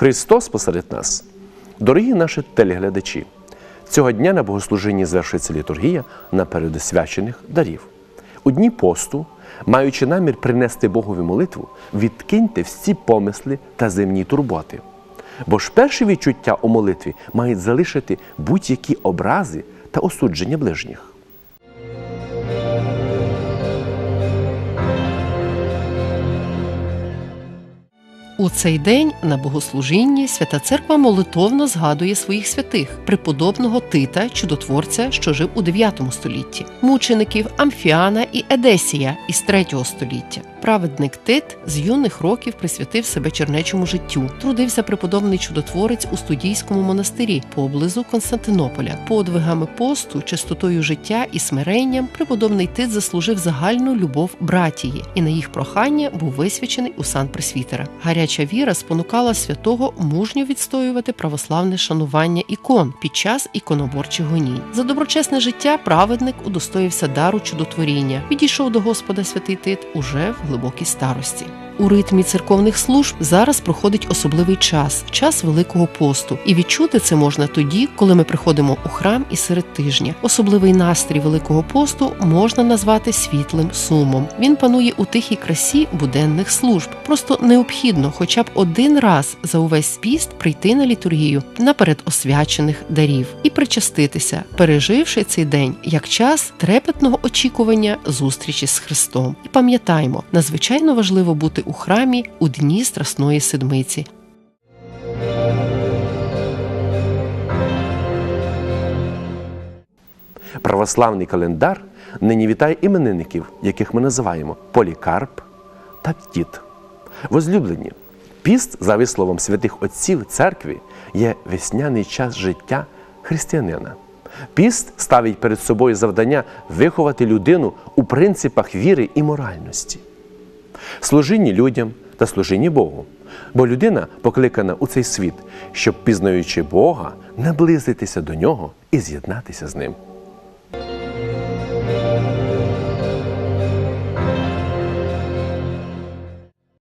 Христос посеред нас. Дорогі наші телеглядачі, цього дня на богослужінні звершується літургія наперед свячених дарів. У дні посту, маючи намір принести Богові молитву, відкиньте всі помисли та земні турботи. Бо ж перші відчуття у молитві мають залишити будь-які образи та осудження ближніх. У цей день на богослужінні Свята Церква молитовно згадує своїх святих преподобного Тита, чудотворця, що жив у 9 столітті, мучеників Амфіана і Едесія із 3 століття. Праведник Тит з юних років присвятив себе чернечому життю. Трудився преподобний чудотворець у студійському монастирі поблизу Константинополя. Подвигами посту, чистотою життя і смиренням преподобний Тит заслужив загальну любов братії, і на їх прохання був висвячений у сан пресвітера. Гаряча віра спонукала святого мужньо відстоювати православне шанування ікон під час іконоборчих гонінь. За доброчесне життя праведник удостоївся дару чудотворіння. Відійшов до Господа святий Тит уже в глибокій старості. У ритмі церковних служб зараз проходить особливий час час Великого посту, і відчути це можна тоді, коли ми приходимо у храм і серед тижня. Особливий настрій Великого посту можна назвати світлим сумом. Він панує у тихій красі буденних служб. Просто необхідно, хоча б один раз за увесь піст прийти на літургію наперед освячених дарів і причаститися, переживши цей день як час трепетного очікування зустрічі з Христом. І пам'ятаймо, надзвичайно важливо бути у храмі у дні Страсної Седмиці. Православний календар нині вітає іменинників, яких ми називаємо Полікарп та Тіт. Возлюблені, піст, за висловом святих отців церкви, є весняний час життя християнина. Піст ставить перед собою завдання виховати людину у принципах віри і моральності, служінні людям та служінні Богу. Бо людина покликана у цей світ, щоб, пізнаючи Бога, наблизитися до нього і з'єднатися з ним.